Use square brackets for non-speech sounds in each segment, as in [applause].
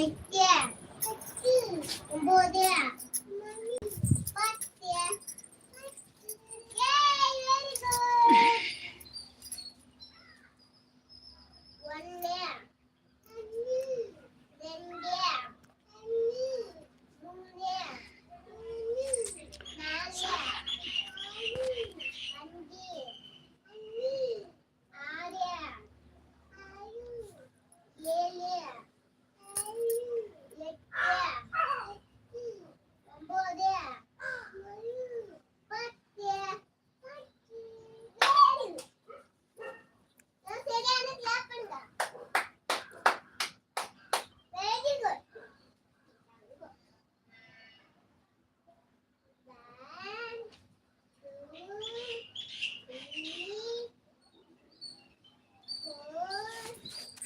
Okay.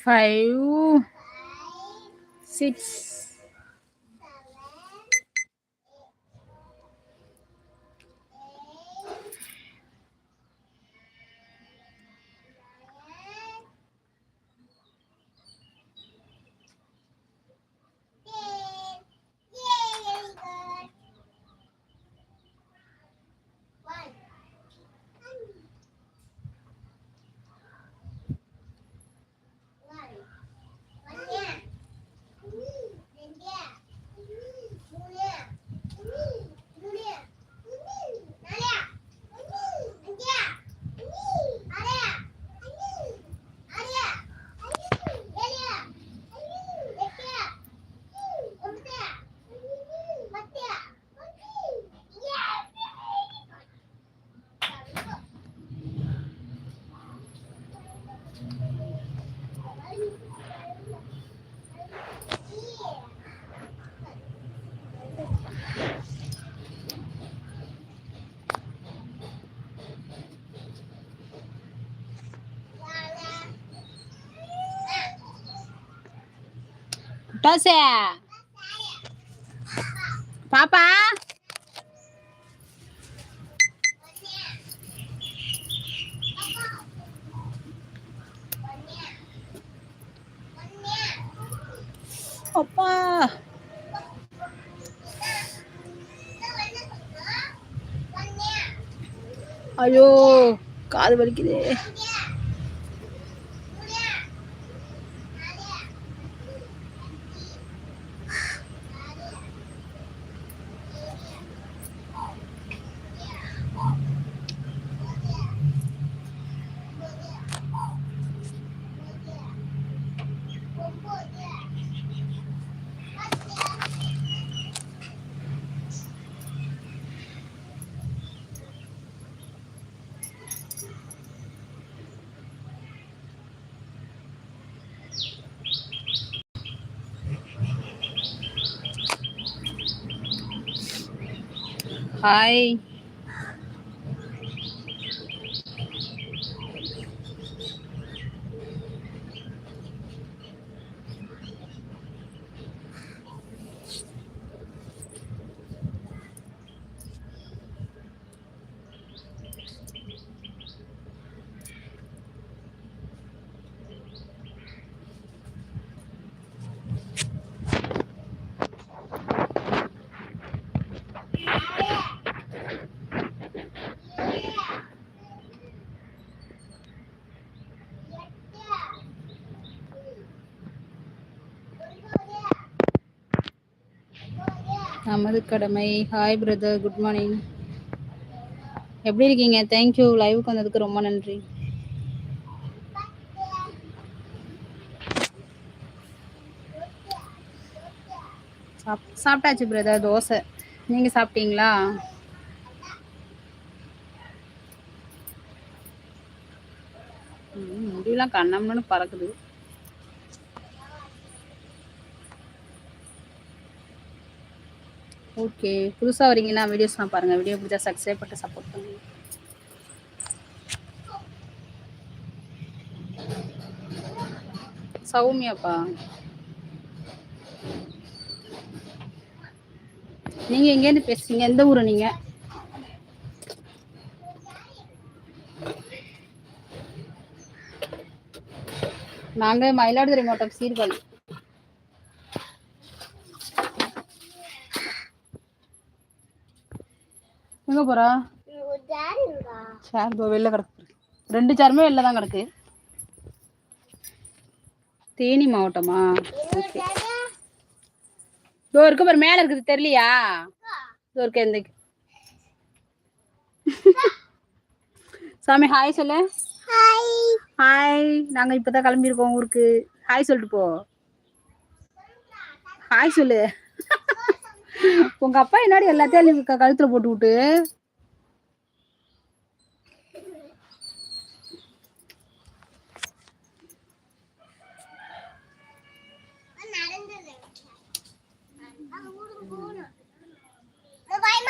five, six, டாசே பாப்பா. அப்பா. ஐயோ காது வலிக்குதே. ஹாய் கடமை. ஹாய் பிரதர் குட் மார்னிங் எப்படி இருக்கீங்க? தேங்க்யூ லைவுக்கு வந்ததுக்கு ரொம்ப நன்றி. சாப் சாப்பிட்டாச்சு பிரதர் தோசை. நீங்க சாப்பிட்டீங்களா? முடியெல்லாம் கண்ணம்னு பறக்குது. ஓகே. புதுசாக வரீங்கன்னா வீடியோஸ்லாம் பாருங்கள் வீடியோ பிடிச்சா சப்ஸ்கிரைப் பண்ணி சப்போர்ட் பண்ணுங்கள் சௌமியாப்பா. நீங்கள் எங்கேருந்து பேசுறீங்க? எந்த ஊர் நீங்கள் நாங்கள் மயிலாடுதுறை மாவட்டம் சீர்காழி. போறா? சேர் வெளில கிடக்கு. ரெண்டு சேருமே வெளில தான் கிடக்கு. தேனி மாவட்டமா? இதோ இருக்கு பாரு மேல இருக்குது தெரியலையா? இதோ இருக்க எந்த சாமி ஹாய் சொல்லு. ஹாய் ஹாய் நாங்க இப்பதான் கிளம்பியிருக்கோம் ஊருக்கு. ஹாய் சொல்லிட்டு போ. ஹாய் சொல்லு. உங்க அப்பா என்னாடி எல்லாத்தையும் கழுத்துல போட்டு விட்டு பாய்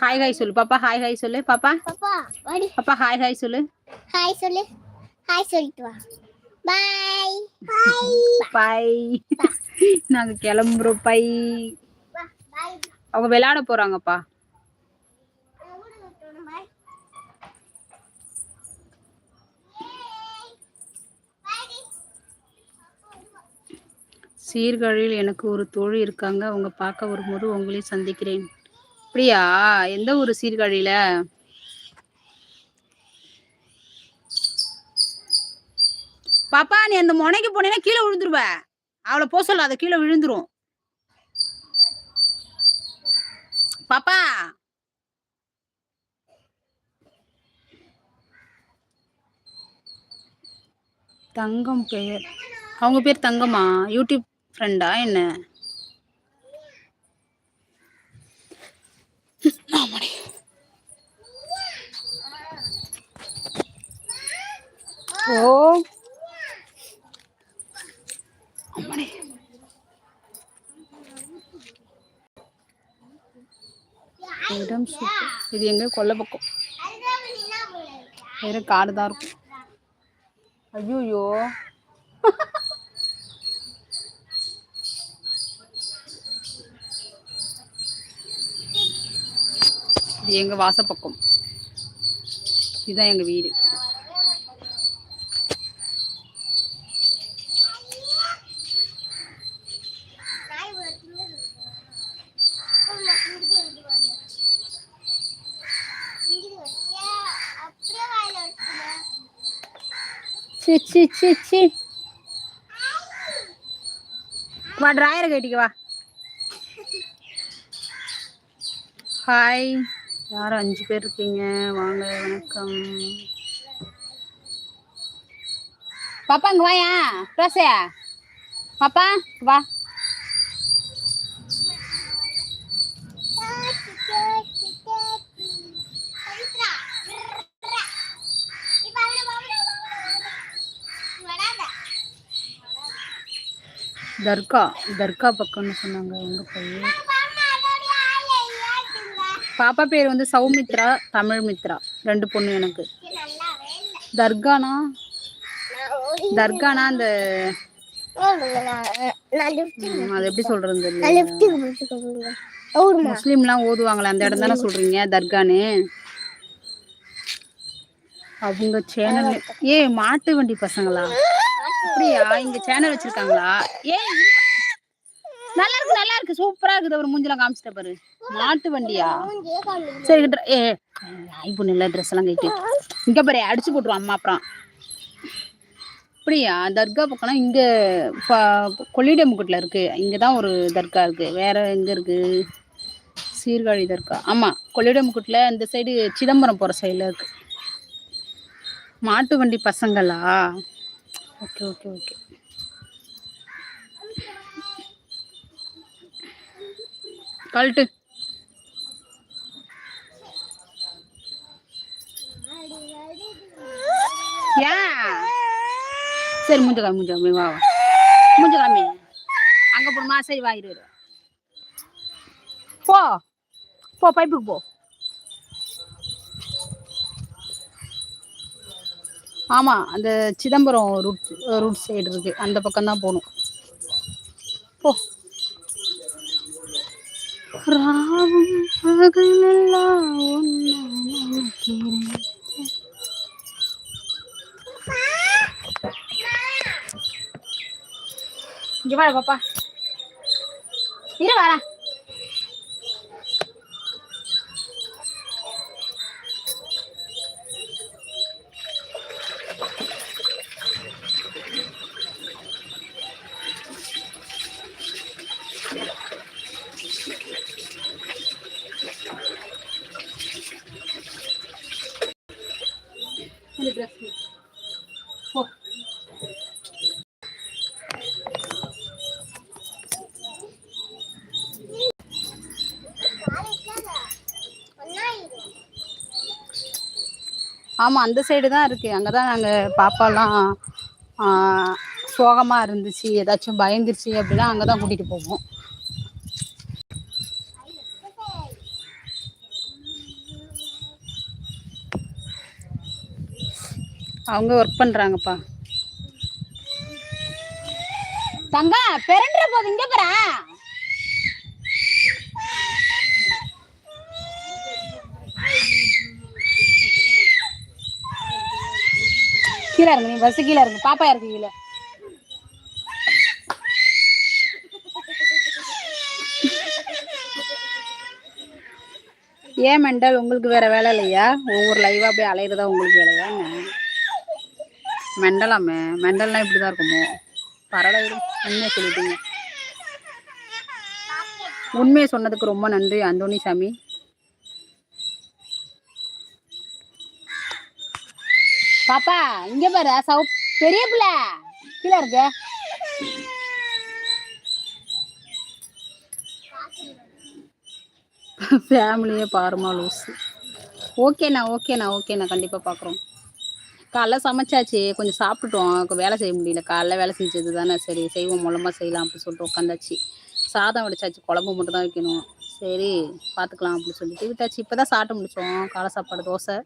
ஹாய் ஹாய் சொல்லு. பாப்பா ஹாய் ஹாய் சொல்லு. பாப்பா. பாப்பா ஹாய் ஹாய் சொல்லு. ஹாய் சொல்லு. ஹாய் சொல்லிட்டு வா. பாய் பாய் பை நாங்க கிளம்புறோம். பை. அவங்க விளையாட போறாங்கப்பா. சீர்காழியில் எனக்கு ஒரு தோழி இருக்காங்க. அவங்க பார்க்க வரும்போது உங்களையும் சந்திக்கிறேன். அப்படியா எந்த ஊர் சீர்காழியில? பாப்பா நீ அந்த முனைக்கு போனீங்கன்னா கீழே விழுந்துருவ. அவளை போக சொல்ல அதை கீழே விழுந்துரும். பாப்பா. தங்கம் பெயர். அவங்க பேர் தங்கம்மா? யூடியூப் ஃப்ரெண்டா என்ன ஆமாடி. ஓ ஆமாடி. இடம் சூப்பர் இது எங்க கொல்லை பக்கம். வேற காடு தான் இருக்கும். ஐயோயோ. இது எங்க வாசப்பக்கம். இதுதான் எங்க வீடு அப்படியே வாயில வச்சுக்கல சி சி சி சி வா டிராயரை கட்டிக்க வா. ஹாய் யாரும் அஞ்சு பேர் இருக்கீங்க. வாங்க வணக்கம். பாப்பா இங்க வாயா. ரோசையா பாப்பா வா. தர்கா தர்கா பக்கம்னு சொன்னாங்க எங்க பையன். பாப்பா பேர் வந்து சௌமித்ரா தமிழ் மித்ரா ரெண்டு பொண்ணு எனக்கு. தர்கானா? தர்கானா அந்த அது எப்படி சொல்றது முஸ்லீம்லாம் ஓதுவாங்களே அந்த இடம் தானே சொல்றீங்க தர்கான்னு? அவங்க சேனல் ஏ மாட்டு வண்டி பசங்களா? அப்படியா? இங்க சேனல் வச்சிருக்காங்களா? ஏ நல்லா இருக்கு நல்லா இருக்கு சூப்பரா இருக்குது. ஒரு மூஞ்சிலாம் காமிச்சிட்ட பாரு. மாட்டு வண்டியா? சரி ஏ ஐ பொண்ணு இல்லை ட்ரெஸ் எல்லாம் கேட்டு இங்க பாரு அடிச்சு போட்டுருவோம் அம்மா அப்புறம். அப்படியா? தர்கா பக்கம்னா இங்க ப- கொள்ளிடமுக்குட்டில் இருக்கு. இங்க தான் ஒரு தர்கா இருக்கு. வேற எங்க இருக்கு? சீர்காழி தர்கா. ஆமா கொள்ளிடமுக்குட்டில் இந்த சைடு சிதம்பரம் போற சைடுல இருக்கு. மாட்டு வண்டி பசங்களா? Okay okay okay. கழட்டு. சரி மூஞ்ச காமி மூஞ்ச காமி வா வா. மூஞ்ச காமி. அங்க போடுமா சரி வா போ. போ பைப்புக்கு போ. ஆமா அந்த சிதம்பரம் ரூட் ரூட் சைடு இருக்கு. அந்த பக்கம் தான் போகணும். போ. ராவும் பகலெல்லாம் ஒன்னா வா பாப்பா. இரு வரேன் ஆமாம் அந்த சைடு தான் இருக்குது அங்கே தான் நாங்கள் பாப்பாலாம் சோகமாக இருந்துச்சு ஏதாச்சும் பயந்துருச்சு அப்படின்னா அங்கே தான் கூட்டிகிட்டு போவோம். அவங்க ஒர்க் பண்ணுறாங்கப்பா தங்கா பெருன்ற போது இங்கே பாரா. கீழே இறங்கு நீ பஸ் கீழே இறங்கு. பாப்பா இருக்கு கீழே? ஏன் மெண்டல்? உங்களுக்கு வேற வேலை இல்லையா? ஒவ்வொரு லைவா போய் அலையிறதா உங்களுக்கு வேலையா மெண்டலாமே. மெண்டல்னா இப்படிதான் இருக்குமோ? பரவாயில்ல உண்மையை சொல்லிட்டீங்க. உண்மையை சொன்னதுக்கு ரொம்ப நன்றி அந்தோனி சாமி பாப்பா இங்க பாரு சவு பெரிய பிள்ளை. கீழே இருக்கு. ஃபேமிலியே பாருமா லூஸு ஓகேண்ணா ஓகேண்ணா ஓகேண்ணா கண்டிப்பாக பார்க்குறோம் காலைல சமைச்சாச்சு கொஞ்சம் சாப்பிட்டுட்டோம். வேலை செய்ய முடியல. காலைல வேலை செஞ்சது தானே. சரி செய்வோம் மூலமாக செய்யலாம் அப்படின்னு சொல்லிட்டு உட்காந்தாச்சு சாதம் வடிச்சாச்சு குழம்பு மட்டும் தான் வைக்கணும். சரி பார்த்துக்கலாம் அப்படின்னு சொல்லிட்டு விட்டாச்சு. இப்போ தான் சாப்பிட்டு முடித்தோம் காலை சாப்பாடு தோசை.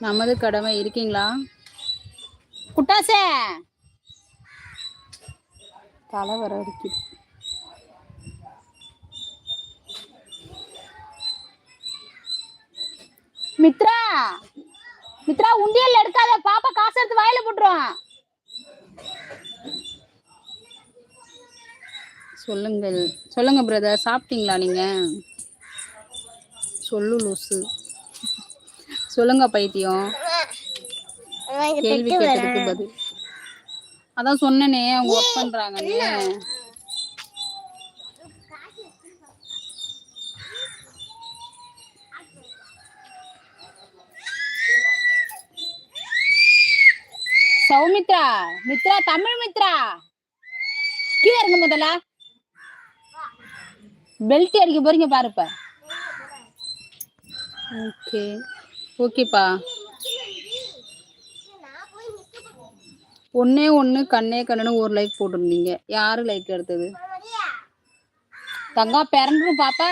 நமது கடமை. இருக்கீங்களா? குட்டாசே தலை வர இருக்குது மித்ரா! மித்ரா உண்டியல் எடுக்காத. பாப்பா காசு எடுத்து வாயில போட்டுரும். சொல்லுங்கள். சொல்லுங்க பிரதர் சாப்பிட்டீங்களா நீங்க? சொல்லு லூசு. சொல்லுங்க பைத்தியம். கேள்வி கேட்டதுக்கு பதில். அதான் சொன்னனே அவங்க ஒர்க் பண்றாங்கன்னு. சௌமித்ரா மித்ரா தமிழ் மித்ரா. கீழே இருங்க முதல்ல. பெல்ட் அடிக்க போறீங்க பாருப்ப ஓகே ஓகேப்பா. ஒன்னே ஒண்ணு கண்ணே கண்ணுன்னு ஒரு லைக் போட்டிருந்தீங்க. யாரு லைக் எடுத்தது? தங்கா பிறந்துரும் பாப்பா.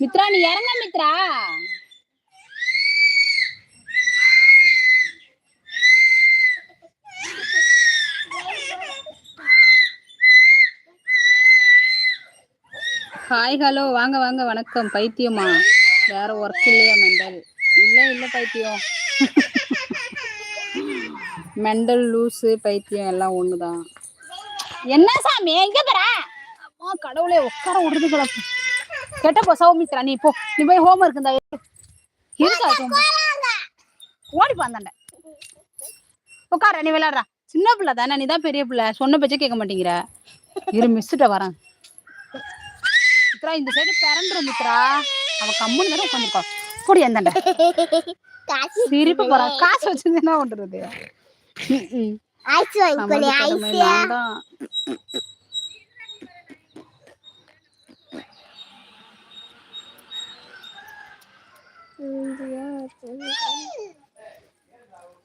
மித்ரா நீ இறங்க மித்ரா. ஹாய் ஹலோ வாங்க வாங்க. வணக்கம். பைத்தியமா? வேற ஒர்க் இல்லையா மெண்டல்? இல்ல இல்ல பைத்தியம். மெண்டல் லூஸு பைத்தியம் எல்லாம் ஒண்ணுதான். என்ன சாமி? எங்க போற? அம்மா கடவுளே உட்கார விடுறது கிளப்பு கெட்ட போ சௌமித்ரா நீ போ. நீ போய் ஹோம் ஒர்க் இருந்தா இருக்கா ஓடி பாந்தாண்ட உட்கார நீ விளையாடுறா. சின்ன பிள்ளை தானே நீ தான் பெரிய பிள்ளை. சொன்ன பேச்சே கேட்க மாட்டேங்கிற. இரு மிஸ்ஸுட்ட வரேன். மித்ரா இந்த சைடு பிறந்துரும் மித்ரா அவ கம்முன்னு தானே உட்காந்துருக்கா கூடி அந்தாண்ட காசு சிரிப்பு போறா காசு வச்சிருந்து என்ன பண்றது.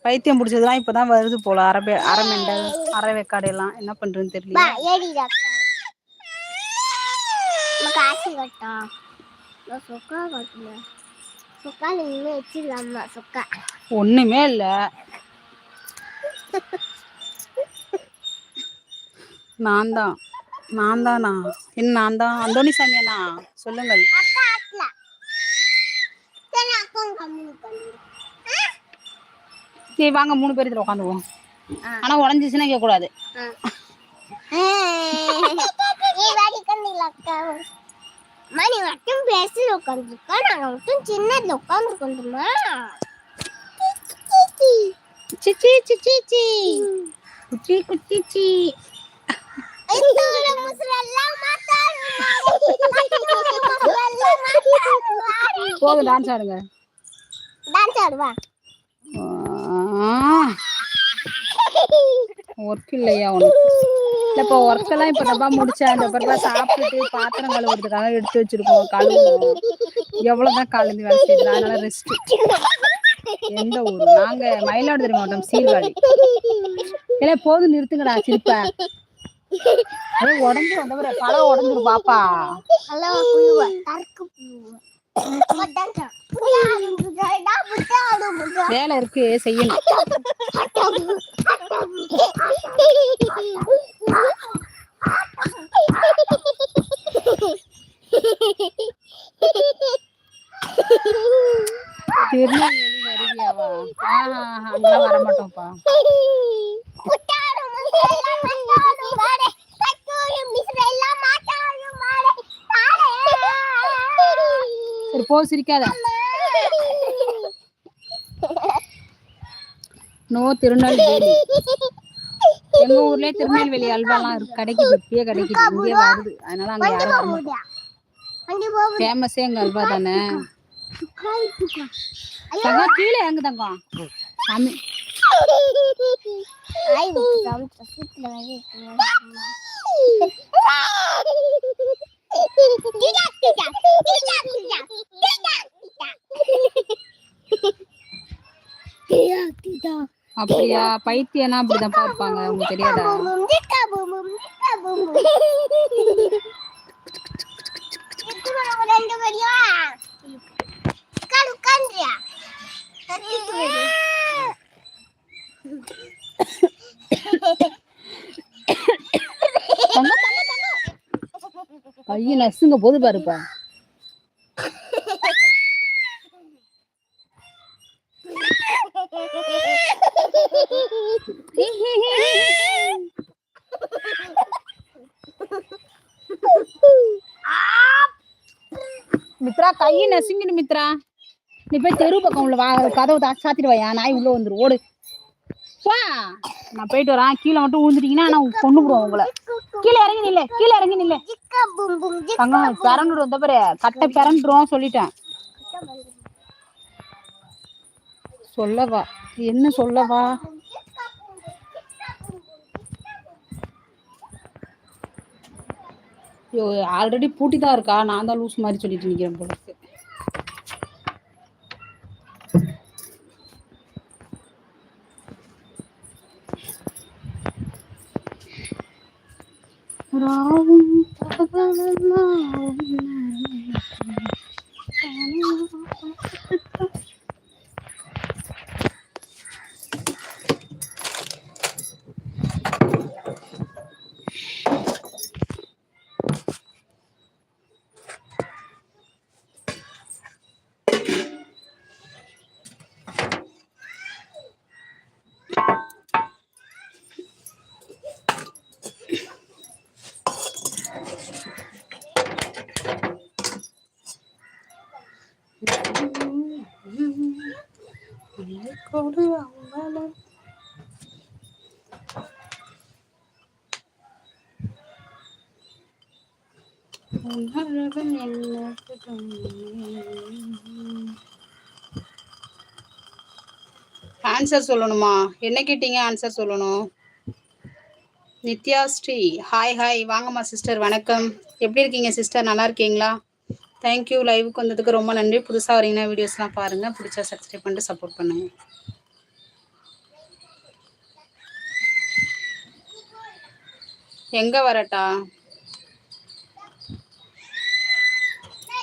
பைத்தியம் பிடிச்சதுலாம் இப்பதான் வருது போல. அரை அரை மெண்டல் அரை வெக்காடு எல்லாம். என்ன பண்றதுன்னு தெரியல பா ஏடி டாக்டர் நம்ம காசு கட்டோம் நான் சொக்கா கட்டல சொக்கா இனிமே வச்சிடலாமா சொக்கா ஒண்ணுமே இல்ல நான் தான் நான் தானா என்ன நான் தான் அந்தோனி சாமி அண்ணா சொல்லுங்கள் சரி வாங்க மூணு பேர் இதுல உட்காந்துவோம் ஆனா உடஞ்சிச்சுன்னா கேட்க கூடாது நீ வாடி கண்ணில அக்கா மணி மட்டும் பேசி உட்காந்துருக்கா நாங்க மட்டும் சின்னதுல உட்காந்துருக்கோமா சிச்சி சிச்சி சி. போதும் டான்ஸ் ஆடுங்க. டான்ஸ் ஆடுவா? ஒர்க் இல்லையா உனக்கு? இல்லப்பா ஒர்க் எல்லாம் இப்ப டப்பா முடிச்சேன். அந்த பிறப்பா சாப்பிட்டுட்டு பாத்திரம் கழுவுறதுக்காக எடுத்து வச்சிருக்கோம் கழுவணும் எவ்வளவுதான் காலேந்து வேலை செய்யுது அதனால ரெஸ்ட் எந்த ஊர்? நாங்க மயிலாடுதுறை மாவட்டம் சீர்காழி. இல்ல போதும் நிறுத்துங்கடா சிரிப்ப. அதே உடம்பு வந்தவர பழம் உடஞ்சிரும் பாப்பா. வேலை இருக்கு செய்யணும் திருநெல்வேலி வருவியாவா? ஆஹா அங்கெல்லாம் வர சரி போ சிரிக்காத. நோ திருநெல்வேலி எங்க ஊர்லயே திருநெல்வேலி அல்வாலாம் இருக்கு கிடைக்குது இப்பயே கிடைக்குது இங்கே வருது. அதனால அங்க யாரும் ஃபேமஸே எங்க அல்வா தானே? தங்கம் கீழே எங்க தங்கம். சாமி. [laughs] அப்படியா? பைத்தியம்னா அப்படிதான் பார்ப்பாங்க. உங்களுக்கு தெரியாதா? ரெண்டு ஐயோ நசுங்க போது பாருப்பா. மித்ரா கையை நசுங்கிடு மித்ரா. நீ போய் தெரு பக்கம் உள்ள வா கதவை சாத்திட்டு வாயா நாய் உள்ள வந்துரு ஓடு. வா. நான் போயிட்டு வரேன். கீழே மட்டும் விழுந்துட்டீங்கன்னா நான் கொண்டு போடுவோம் உங்களை. கீழே இறங்கி நில்ல கீழே இறங்கி நில்ல. தங்கம் பிறந்துடும். வந்த பாரு கட்டை பிறந்துடும் சொல்லிட்டேன். சொல்லவா? என்ன சொல்லவா? ஐயோ ஆல்ரெடி பூட்டி தான் இருக்கா? நான் தான் லூஸ் மாதிரி சொல்லிட்டு நிக்கிறேன் போல இருக்கு. ராவும் பகலெல்லாம் கொடு அவளை உணர்வன் எனக்கு ஆன்சர் சொல்லணுமா? என்ன கேட்டீங்க? ஆன்சர் சொல்லணும். நித்யா ஸ்ரீ ஹாய் ஹாய் வாங்கம்மா சிஸ்டர் வணக்கம். எப்படி இருக்கீங்க சிஸ்டர் நல்லா இருக்கீங்களா? தேங்க்யூ லைவுக்கு வந்ததுக்கு ரொம்ப நன்றி. புதுசாக வரீங்கன்னா வீடியோஸ்லாம் பாருங்கள் பிடிச்சா சப்ஸ்கிரைப் பண்ணிட்டு சப்போர்ட் பண்ணுங்க. எங்கே வரட்டா?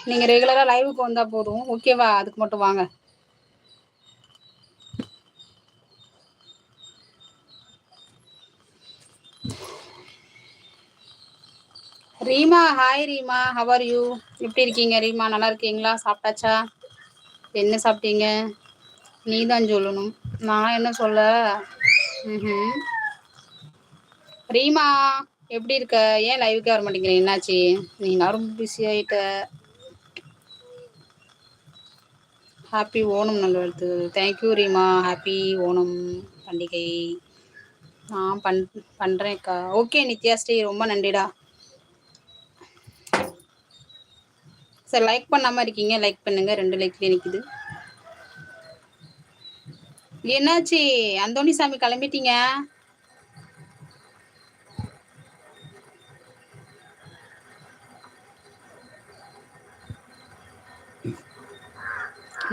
நீங்கள் ரெகுலராக லைவுக்கு வந்தால் போதும். ஓகேவா அதுக்கு மட்டும் வாங்க. Reema hi Reema how are you எப்படி இருக்கீங்க ரீமா? நல்லா இருக்கீங்களா? சாப்பிட்டாச்சா? என்ன சாப்பிட்டீங்க? நீ தான் சொல்லணும். நான் என்ன சொல்ல? ரீமா எப்படி இருக்க? ஏன் லைவுக்கே வர மாட்டேங்கிறேன் என்னாச்சு? நீ நான் ரொம்ப பிஸி ஆயிட்ட. Happy Onam நல்வாழ்த்து. Thank you Reema. Happy Onam பண்டிகை. நான் பண் பண்ணுறேன்க்கா ஓகே நித்யா ஸ்ரீ ரொம்ப நன்றிடா. சார் லைக் பண்ணாமல் இருக்கீங்க. லைக் பண்ணுங்க. ரெண்டு லைக்லேயே நிற்குது என்னாச்சு? அந்தோணி சாமி கிளம்பிட்டீங்க?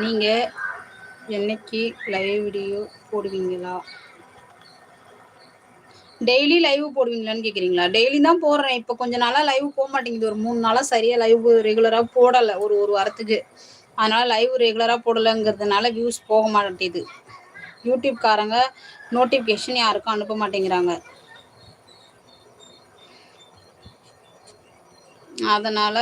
நீங்கள் என்னைக்கு லைவ் வீடியோ போடுவீங்களா? டெய்லி லைவ் போடுவீங்களான்னு கேக்குறீங்களா? டெய்லி தான் போடுறேன். இப்போ கொஞ்ச நாளா லைவ் போக மாட்டேங்குது. ஒரு மூணு நாளா சரியா லைவ் ரெகுலரா போடல. ஒரு ஒரு வாரத்துக்கு. அதனால லைவ் ரெகுலரா போடலைங்கிறதுனால வியூஸ் போக மாட்டேங்குது. யூடியூப் காரங்க நோட்டிஃபிகேஷன் யாருக்கும் அனுப்ப மாட்டேங்கிறாங்க. அதனால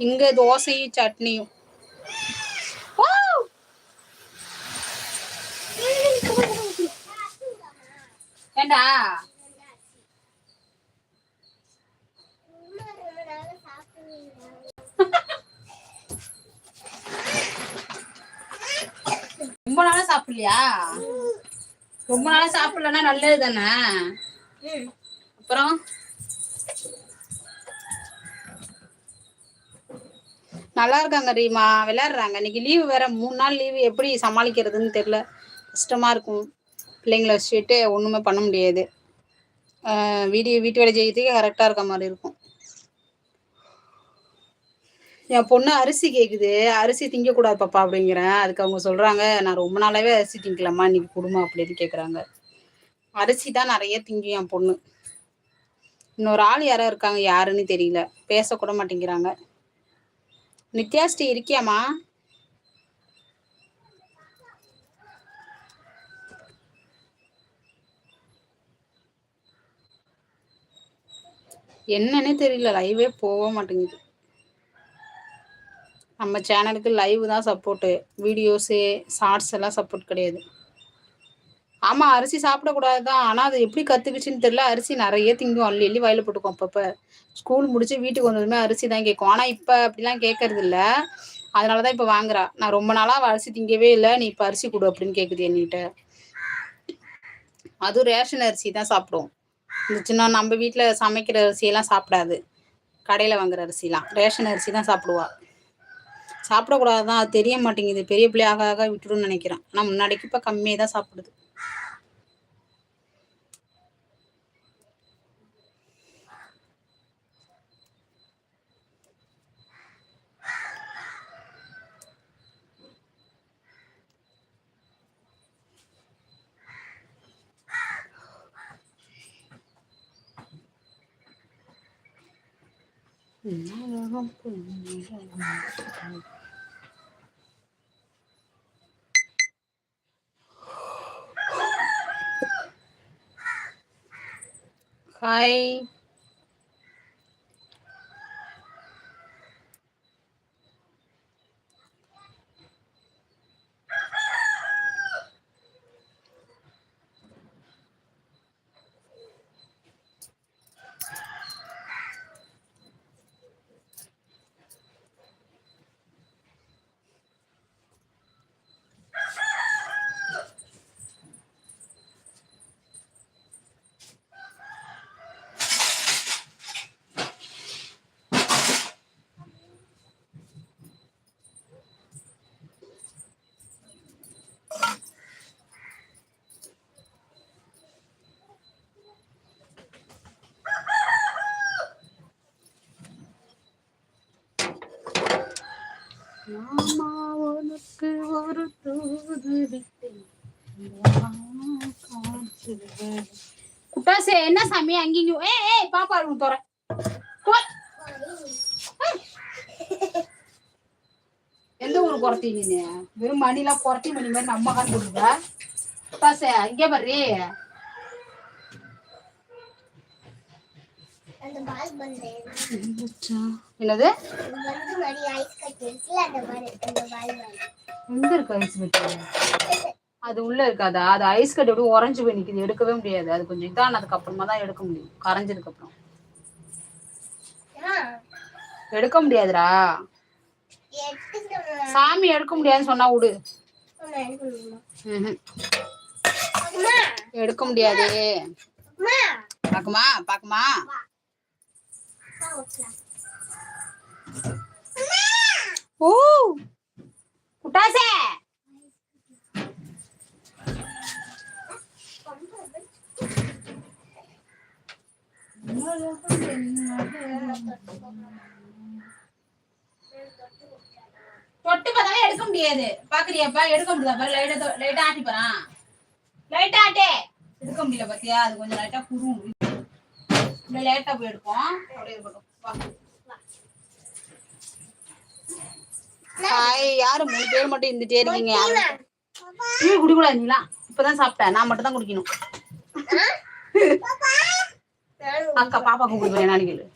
இங்க தோசையும் சட்னியும் ஓ! ஏண்டா ரொம்ப நாளா சாப்பிடலையா? ரொம்ப நாளா சாப்பிடலன்னா நல்லது தானே அப்புறம்? நல்லா இருக்காங்க ரீமா. விளையாடுறாங்க. இன்னைக்கு லீவு வேற மூணு நாள் லீவு எப்படி சமாளிக்கிறதுன்னு தெரியல. கஷ்டமா இருக்கும். பிள்ளைங்கள வச்சுட்டு ஒன்றுமே பண்ண முடியாது. வீடு வீட்டு வேலை செய்யறதுக்கே கரெக்டாக இருக்க மாதிரி இருக்கும். என் பொண்ணு அரிசி கேட்குது அரிசி திங்கக்கூடாது பாப்பா அப்படிங்கிறேன். அதுக்கு அவங்க சொல்கிறாங்க நான் ரொம்ப நாளாகவே அரிசி திங்கலாமா இன்னைக்கு குடும்பம் அப்படின்னு கேட்குறாங்க அரிசி தான் நிறைய திங்கும் என் பொண்ணு. இன்னொரு ஆள் யாரோ இருக்காங்க யாருன்னு தெரியல. பேசக்கூட மாட்டேங்கிறாங்க. நித்யாஸ்ரீ இருக்கியாமா என்னன்னே தெரியல லைவே போக மாட்டேங்குது. நம்ம சேனலுக்கு லைவ் தான் சப்போர்ட்டு வீடியோஸு ஷார்ட்ஸ் எல்லாம் சப்போர்ட் கிடையாது. ஆமாம் அரிசி சாப்பிடக்கூடாது தான் ஆனால் அது எப்படி கற்றுக்குச்சின்னு தெரியல அரிசி நிறைய திங்கும் அள்ளி அள்ளி வயலில் போட்டுக்கும் அப்பப்போ. ஸ்கூல் முடிச்சு வீட்டுக்கு வந்ததுமே அரிசி தான் கேட்கும். ஆனால் இப்போ அப்படிலாம் கேட்கறது இல்லை. அதனால தான் இப்போ வாங்குறா. நான் ரொம்ப நாளாக அரிசி திங்கவே இல்லை நீ இப்போ அரிசி கொடு அப்படின்னு கேட்குது என்கிட்ட. அதுவும் ரேஷன் அரிசி தான் சாப்பிடும். இந்த சின்ன நம்ம வீட்டில் சமைக்கிற அரிசியெல்லாம் சாப்பிடாது. கடையில் வாங்குற அரிசிலாம் ரேஷன் அரிசி தான் சாப்பிடுவா. சாப்பிடக்கூடாது தான் அது தெரிய மாட்டேங்குது. பெரிய பிள்ளை ஆக ஆக விட்டுருன்னு நினைக்கிறேன். ஆனால் முன்னாடிக்கு இப்போ கம்மியாக தான் சாப்பிடுது. ஹாய் மாமா உனக்கு ஒரு தூது விட்டேன். குட்டாசே என்ன சாமி? அங்கேயும் ஏ ஏ பாப்பா இருக்கும் தோற எந்த ஊர் குறத்தி நீ வெறும் மணிலாம் குறத்தி மணி மாதிரி நம்ம கண்டு கொடுக்குதா குட்டாசே அங்கே பாரு அந்த பால் பந்து என்னது வந்து மாதிரி ஐஸ் கட்டி இருக்குல்ல அந்த மாதிரி அந்த பால் பந்து எங்க இருக்கு ஐஸ் கட்டி அது உள்ள இருக்காதா? அது ஐஸ் கட்டி அப்படியே உறைஞ்சு போய் நிக்குது. எடுக்கவே முடியாது. அது கொஞ்சம் இதானதுக்கு அப்புறமா தான் எடுக்க முடியும். கரைஞ்சதுக்கு அப்புறம். எடுக்க முடியாதுடா. சாமி எடுக்க முடியாதுன்னு சொன்னா விடு. எடுக்க முடியாது. அம்மா. பாக்குமா? பாக்குமா. ஓ! குட்டாசே தொட்டு பார்த்தாலே எடுக்க முடியாது. பாக்குறியாப்பா எடுக்க முடியல பாரு லைட்டா லைட்டா ஆட்டி போறான். லைட்டா ஆட்டே. எடுக்க முடியல பாத்தியா அது கொஞ்சம் லைட்டா குறும். இன்னும் லேட்டாக போய் எடுப்போம் அப்படியே மூணு பேர் மட்டும் இருந்துட்டே இருக்கீங்க நீ குடிக்கூடாது நீலாம் இப்பதான் சாப்பிட்டேன். நான் மட்டும் குடிக்கணும். அக்கா பாப்பாக்கு கொடுக்குறேன் என்னன்னு கேளு.